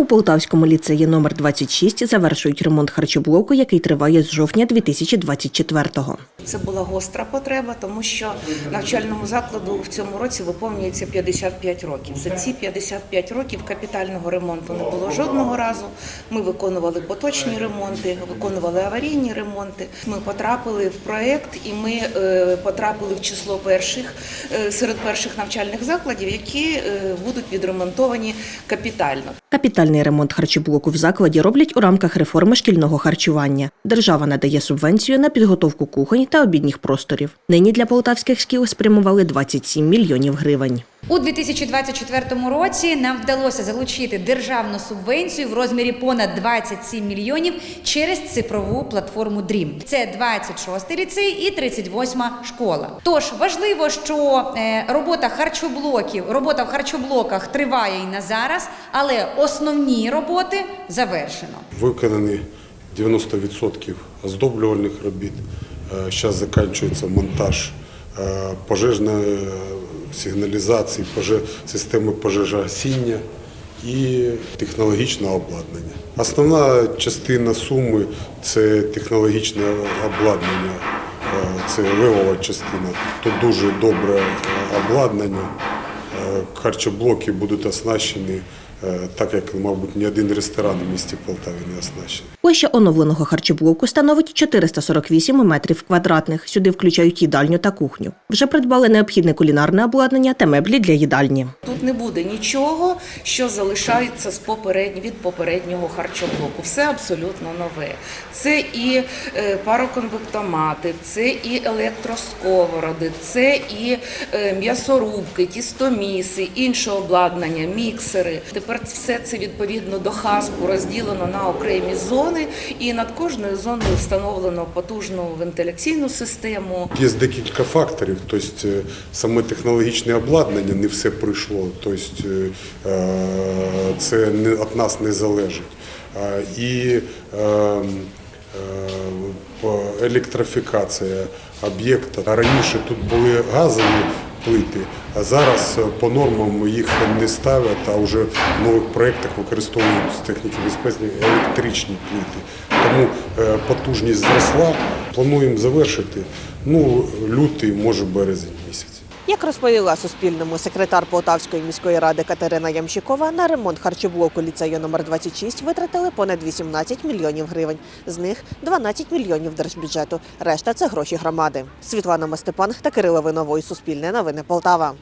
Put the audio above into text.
У Полтавському ліцеї номер 26 завершують ремонт харчоблоку, який триває з жовтня 2024-го. Це була гостра потреба, тому що навчальному закладу в цьому році виповнюється 55 років. За ці 55 років капітального ремонту не було жодного разу. Ми виконували поточні ремонти, виконували аварійні ремонти. Ми потрапили в проект і ми е, потрапили в число перших е, серед перших навчальних закладів, які е, будуть відремонтовані капітально. Капітальний ремонт харчоблоку в закладі роблять у рамках реформи шкільного харчування. Держава надає субвенцію на підготовку кухонь та обідніх просторів. Нині для полтавських шкіл спрямували 27 мільйонів гривень. У 2024 році нам вдалося залучити державну субвенцію в розмірі понад 27 мільйонів через цифрову платформу DREAM. Це 26-й ліцей і 38-ма школа. Тож важливо, що е, робота харчоблоків, робота в харчоблоках триває і на зараз, але основні роботи завершено. Виконані 90% оздоблювальних робіт. Зараз закінчується монтаж е, пожежної е, сигналізації, системи пожежогасіння і технологічного обладнання. Основна частина суми це технологічне обладнання, е, це левова частина. Тут дуже добре е, обладнання. Е, Харчоблоки будуть оснащені так, як, мабуть, ні один ресторан в місті Полтаві не оснащений. Площа оновленого харчоблоку становить 448 метрів квадратних. Сюди включають їдальню та кухню. Вже придбали необхідне кулінарне обладнання та меблі для їдальні. Тут не буде нічого, що залишається з попереднь, від попереднього харчоблоку. Все абсолютно нове. Це і е, пароконвектомати, це і електросковороди, це і е, м'ясорубки, тістоміси, інше обладнання, міксери. Тепер все це відповідно до хаску розділено на окремі зони, і над кожною зоною встановлено потужну вентиляційну систему. Є декілька факторів, тобто е, саме технологічне обладнання не все прийшло, тобто е, це не від нас не залежить. Е, І е, е, електрифікація об'єкта. Раніше тут були газові плити, а зараз е, по нормам їх не ставлять, а вже в нових проєктах використовують з техніки безпеки електричні плити. Тому е, потужність зросла. Плануємо завершити ну, лютий, може березень. Як розповіла Суспільному секретар Полтавської міської ради Катерина Ямщикова, на ремонт харчоблоку ліцею номер 26 витратили понад 18 мільйонів гривень. З них 12 мільйонів держбюджету. Решта це гроші громади. Світлана Мастепан та Кирило Винової Суспільне новини Полтава.